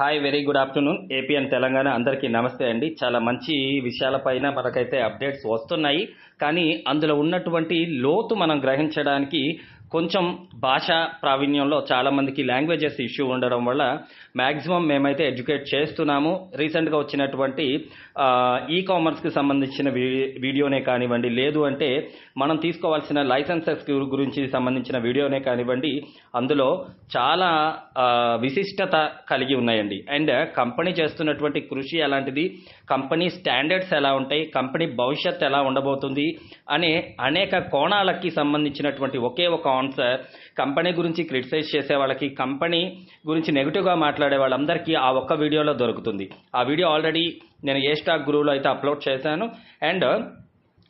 Hi very good afternoon. AP and Telangana అందరికీ నమస్తే అండి. చాలా మంచి విషయాలపైన మనకైతే అప్డేట్స్ వస్తున్నాయి. కానీ అందులో ఉన్నటువంటి లోతు మనం గ్రహించడానికి కొంచెం భాషా ప్రావీణ్యంలో చాలా మందికి లాంగ్వేజెస్ ఇష్యూ ఉండడం వల్ల మ్యాక్సిమం మేమైతే ఎడ్యుకేట్ చేస్తున్నాము. రీసెంట్గా వచ్చినటువంటి ఈ కామర్స్కి సంబంధించిన వీడియోనే కానివ్వండి లేదు అంటే మనం తీసుకోవాల్సిన లైసెన్సెస్ గురించి సంబంధించిన వీడియోనే కానివ్వండి అందులో చాలా విశిష్టత కలిగి ఉన్నాయండి. అండ్ కంపెనీ చేస్తున్నటువంటి కృషి ఎలాంటిది? కంపెనీ స్టాండర్డ్స్ ఎలా ఉంటాయి? కంపెనీ భవిష్యత్ ఎలా ఉండబోతుంది? అనే అనేక కోణాలకి సంబంధించినటువంటి ఒకే ఒక సార్. కంపెనీ గురించి క్రిటిసైజ్ చేసే వాళ్ళకి కంపెనీ గురించి నెగిటివ్గా మాట్లాడే వాళ్ళందరికీ ఆ ఒక్క వీడియోలో దొరుకుతుంది. ఆ వీడియో ఆల్రెడీ నేను ఏ స్టాక్ గురువులో అయితే అప్లోడ్ చేశాను. అండ్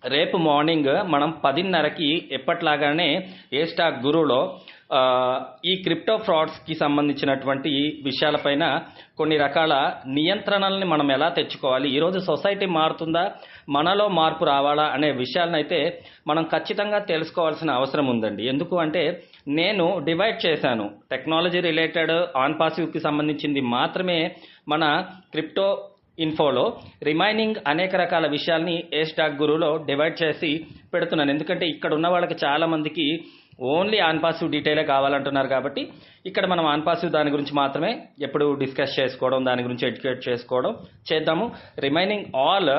రేపు మార్నింగ్ మనం పదిన్నరకి ఎప్పట్లాగానే ఏ స్టాక్ గురువులో ఈ క్రిప్టో ఫ్రాడ్స్కి సంబంధించినటువంటి విషయాలపైన కొన్ని రకాల నియంత్రణల్ని మనం ఎలా తెచ్చుకోవాలి ఈరోజు సొసైటీ మారుతుందా మనలో మార్పు రావాలా అనే విషయాలనైతే మనం ఖచ్చితంగా తెలుసుకోవాల్సిన అవసరం ఉందండి. ఎందుకు అంటే నేను డివైడ్ చేశాను. టెక్నాలజీ రిలేటెడ్ ఆన్ పాసివ్కి సంబంధించింది మాత్రమే మన క్రిప్టో ఇన్ఫోలో రిమైనింగ్ అనేక రకాల విషయాల్ని ఏ స్టాక్ గురువులో డివైడ్ చేసి పెడుతున్నాను. ఎందుకంటే ఇక్కడ ఉన్న వాళ్ళకి చాలామందికి ఓన్లీ ఆన్ పాసివ్ డీటెయిలే కావాలంటున్నారు కాబట్టి ఇక్కడ మనం ఆన్ పాసివ్ దాని గురించి మాత్రమే ఎప్పుడు డిస్కస్ చేసుకోవడం దాని గురించి ఎడ్యుకేట్ చేసుకోవడం చేద్దాము. Remaining all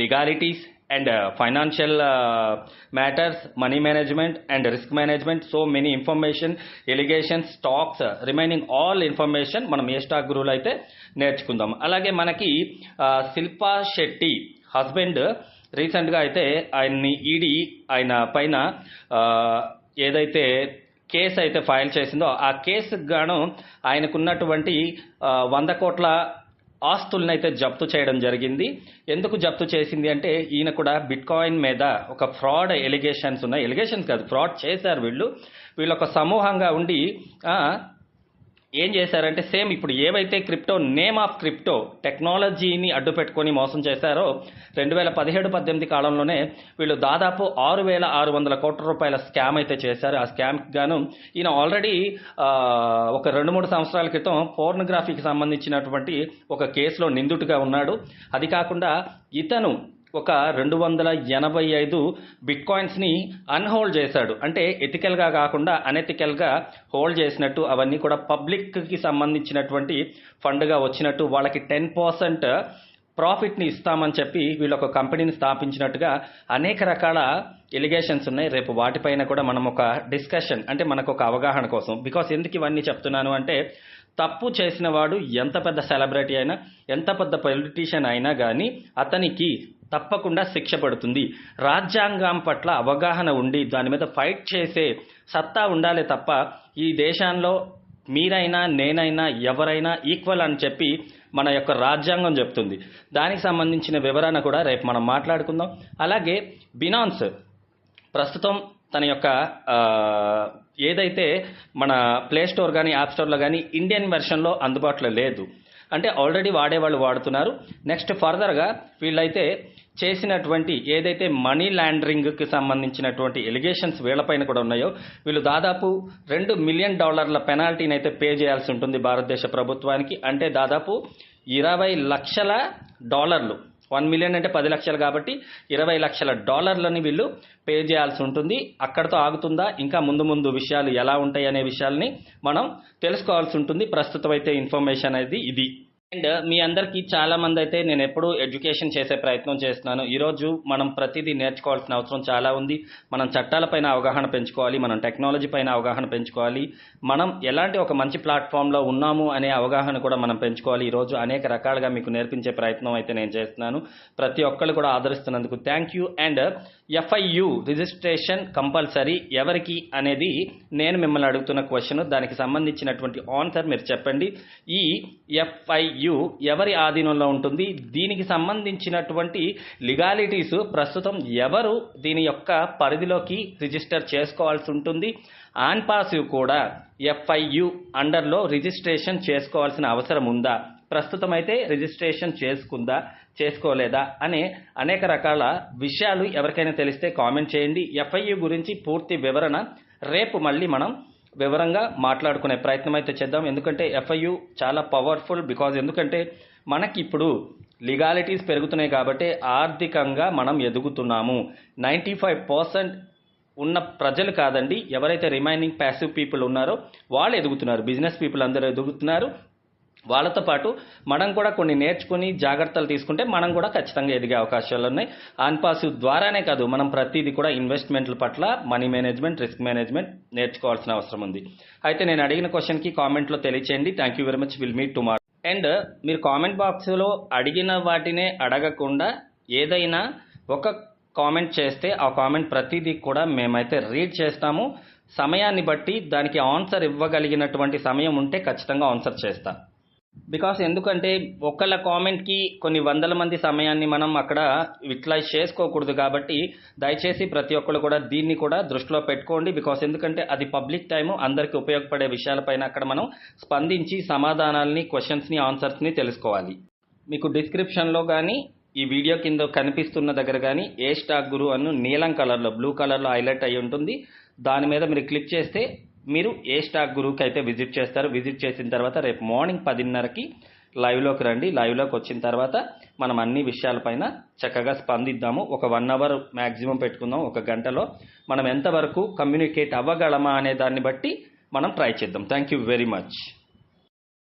legalities and financial matters money management and risk management so many information allegation stocks remaining all information మనం ఏ స్టాక్ గురువులు అయితే నేర్చుకుందాం. అలాగే మనకి uh, శిల్పా శెట్టి హస్బెండ్ రీసెంట్గా అయితే ఆయన్ని ఈడీ ఆయన పైన uh, ఏదైతే కేసు అయితే ఫైల్ చేసిందో ఆ కేసుకు గాను ఆయనకున్నటువంటి వంద కోట్ల ఆస్తులను అయితే జప్తు చేయడం జరిగింది. ఎందుకు జప్తు చేసింది అంటే ఈయన కూడా బిట్ కాయిన్ మీద ఒక ఫ్రాడ్ ఎలిగేషన్స్ ఉన్నాయి. ఎలిగేషన్స్ కాదు ఫ్రాడ్ చేశారు వీళ్ళు. వీళ్ళు ఒక సమూహంగా ఉండి ఏం చేశారంటే సేమ్ ఇప్పుడు ఏవైతే క్రిప్టో నేమ్ ఆఫ్ క్రిప్టో టెక్నాలజీని అడ్డు పెట్టుకొని మోసం చేశారో రెండు వేల పదిహేడు పద్దెనిమిది కాలంలోనే వీళ్ళు దాదాపు ఆరు వేల ఆరు వందల కోట్ల రూపాయల స్కామ్ అయితే చేశారు. ఆ స్కామ్కి గాను ఈయన ఆల్రెడీ ఒక రెండు మూడు సంవత్సరాల క్రితం పోర్నోగ్రఫీకి సంబంధించినటువంటి ఒక కేసులో నిందితుడిగా ఉన్నాడు. అది కాకుండా ఇతను ఒక రెండు వందల ఎనభై ఐదు బిట్ కాయిన్స్ని అన్హోల్డ్ చేశాడు. అంటే ఎథికల్గా కాకుండా అనెథికల్గా హోల్డ్ చేసినట్టు అవన్నీ కూడా పబ్లిక్కి సంబంధించినటువంటి ఫండ్గా వచ్చినట్టు వాళ్ళకి టెన్ పర్సెంట్ ప్రాఫిట్ని ఇస్తామని చెప్పి వీళ్ళు ఒక కంపెనీని స్థాపించినట్టుగా అనేక రకాల ఎలిగేషన్స్ ఉన్నాయి. రేపు వాటిపైన కూడా మనం ఒక డిస్కషన్ అంటే మనకు ఒక అవగాహన కోసం. బికాస్ ఎందుకు ఇవన్నీ చెప్తున్నాను అంటే తప్పు చేసిన వాడు ఎంత పెద్ద సెలబ్రిటీ అయినా ఎంత పెద్ద పొలిటీషియన్ అయినా కానీ అతనికి తప్పకుండా శిక్ష పడుతుంది. రాజ్యాంగం పట్ల అవగాహన ఉండి దాని మీద ఫైట్ చేసే సత్తా ఉండాలి తప్ప ఈ దేశంలో మీరైనా నేనైనా ఎవరైనా ఈక్వల్ అని చెప్పి మన యొక్క రాజ్యాంగం చెప్తుంది. దానికి సంబంధించిన వివరణ కూడా రేపు మనం మాట్లాడుకుందాం. అలాగే బినాన్స్ ప్రస్తుతం తన యొక్క ఏదైతే మన ప్లే స్టోర్ కానీ యాప్ స్టోర్లో కానీ ఇండియన్ వెర్షన్లో అందుబాటులో లేదు. అంటే ఆల్రెడీ వాడేవాళ్ళు వాడుతున్నారు. నెక్స్ట్ ఫర్దర్గా వీళ్ళైతే చేసినటువంటి ఏదైతే మనీ ల్యాండరింగ్కి సంబంధించినటువంటి ఎలిగేషన్స్ వీళ్ళపైన కూడా ఉన్నాయో వీళ్ళు దాదాపు రెండు మిలియన్ డాలర్ల పెనాల్టీని అయితే పే చేయాల్సి ఉంటుంది భారతదేశ ప్రభుత్వానికి. అంటే దాదాపు ఇరవై లక్షల డాలర్లు. వన్ మిలియన్ అంటే పది లక్షలు కాబట్టి ఇరవై లక్షల డాలర్లని వీళ్ళు పే చేయాల్సి ఉంటుంది. అక్కడతో ఆగుతుందా? ఇంకా ముందు ముందు విషయాలు ఎలా ఉంటాయి అనే విషయాల్ని మనం తెలుసుకోవాల్సి ఉంటుంది. ప్రస్తుతం అయితే ఇన్ఫర్మేషన్ అనేది ఇది. అండ్ మీ అందరికీ చాలా మంది అయితే నేను ఎప్పుడూ ఎడ్యుకేషన్ చేసే ప్రయత్నం చేస్తున్నాను. ఈరోజు మనం ప్రతిదీ నేర్చుకోవాల్సిన అవసరం చాలా ఉంది. మనం చట్టాలపైన అవగాహన పెంచుకోవాలి మనం టెక్నాలజీ పైన అవగాహన పెంచుకోవాలి. మనం ఎలాంటి ఒక మంచి ప్లాట్ఫామ్లో ఉన్నాము అనే అవగాహన కూడా మనం పెంచుకోవాలి. ఈరోజు అనేక రకాలుగా మీకు నేర్పించే ప్రయత్నం అయితే నేను చేస్తున్నాను. ప్రతి ఒక్కళ్ళు కూడా ఆదరిస్తున్నందుకు thank you. And FIU registration compulsory ఎవరికి అనేది నేను మిమ్మల్ని అడుగుతున్న క్వశ్చన్. దానికి సంబంధించినటువంటి ఆన్సర్ మీరు చెప్పండి. ఈ ఎఫ్ఐ ఎఫ్ఐయు ఎవరి ఆధీనంలో ఉంటుంది? దీనికి సంబంధించినటువంటి లిగాలిటీస్ ప్రస్తుతం ఎవరు దీని యొక్క పరిధిలోకి రిజిస్టర్ చేసుకోవాల్సి ఉంటుంది? ఆన్ పాసివ్ కూడా ఎఫ్ఐయు అండర్లో రిజిస్ట్రేషన్ చేసుకోవాల్సిన అవసరం ఉందా? ప్రస్తుతం అయితే రిజిస్ట్రేషన్ చేసుకుందా? చేసుకోలేదా? అనే అనేక రకాల విషయాలు ఎవరికైనా తెలిస్తే కామెంట్ చేయండి. ఎఫ్ఐయు గురించి పూర్తి వివరణ రేపు మళ్ళీ మనం వివరంగా మాట్లాడుకునే ప్రయత్నం అయితే చేద్దాం. ఎందుకంటే ఎఫ్ఐయు చాలా పవర్ఫుల్ బికాజ్ ఎందుకంటే మనకి ఇప్పుడు లీగాలిటీస్ పెరుగుతున్నాయి కాబట్టి ఆర్థికంగా మనం ఎదుగుతున్నాము. నైంటీ ఫైవ్ పర్సెంట్ ఉన్న ప్రజలు కాదండి ఎవరైతే రిమైనింగ్ ప్యాసివ్ పీపుల్ ఉన్నారో వాళ్ళు ఎదుగుతున్నారు. బిజినెస్ పీపుల్ అందరూ ఎదుగుతున్నారు. వాళ్ళతో పాటు మనం కూడా కొన్ని నేర్చుకుని జాగ్రత్తలు తీసుకుంటే మనం కూడా ఖచ్చితంగా ఎదిగే అవకాశాలు ఉన్నాయి. అన్పాసివ్ ద్వారానే కాదు మనం ప్రతిదీ కూడా ఇన్వెస్ట్మెంట్ల పట్ల మనీ మేనేజ్మెంట్ రిస్క్ మేనేజ్మెంట్ నేర్చుకోవాల్సిన అవసరం ఉంది. అయితే నేను అడిగిన క్వశ్చన్కి కామెంట్లో తెలియచేయండి. Thank you very much will meet tomorrow and మీరు కామెంట్ బాక్స్లో అడిగిన వాటినే అడగకుండా ఏదైనా ఒక కామెంట్ చేస్తే ఆ కామెంట్ ప్రతిదీ కూడా మేమైతే రీడ్ చేస్తాము. సమయాన్ని బట్టి దానికి ఆన్సర్ ఇవ్వగలిగినటువంటి సమయం ఉంటే ఖచ్చితంగా ఆన్సర్ చేస్తాను బికాస్ ఎందుకంటే ఒకళ్ళ కామెంట్కి కొన్ని వందల మంది సమయాన్ని మనం అక్కడ యూటిలైజ్ చేసుకోకూడదు కాబట్టి దయచేసి ప్రతి ఒక్కరు కూడా దీన్ని కూడా దృష్టిలో పెట్టుకోండి. బికాస్ ఎందుకంటే అది పబ్లిక్ టైము అందరికీ ఉపయోగపడే విషయాలపైన అక్కడ మనం స్పందించి సమాధానాలని క్వశ్చన్స్ని ఆన్సర్స్ని తెలుసుకోవాలి. మీకు డిస్క్రిప్షన్లో కానీ ఈ వీడియో కింద కనిపిస్తున్న దగ్గర కానీ ఏ స్టాక్ గురు అను నీలం కలర్లో బ్లూ కలర్లో హైలైట్ అయి ఉంటుంది. దాని మీద మీరు క్లిక్ చేస్తే మీరు ఏ స్టాక్ గురువుకి అయితే విజిట్ చేస్తారు విజిట్ చేసిన తర్వాత రేపు మార్నింగ్ పదిన్నరకి లైవ్లోకి రండి. లైవ్లోకి వచ్చిన తర్వాత మనం అన్ని విషయాలపైన చక్కగా స్పందిద్దాము. ఒక వన్ అవర్ మ్యాక్సిమం పెట్టుకుందాం. ఒక గంటలో మనం ఎంతవరకు కమ్యూనికేట్ అవ్వగలమా అనే దాన్ని బట్టి మనం ట్రై చేద్దాం. Thank you very much.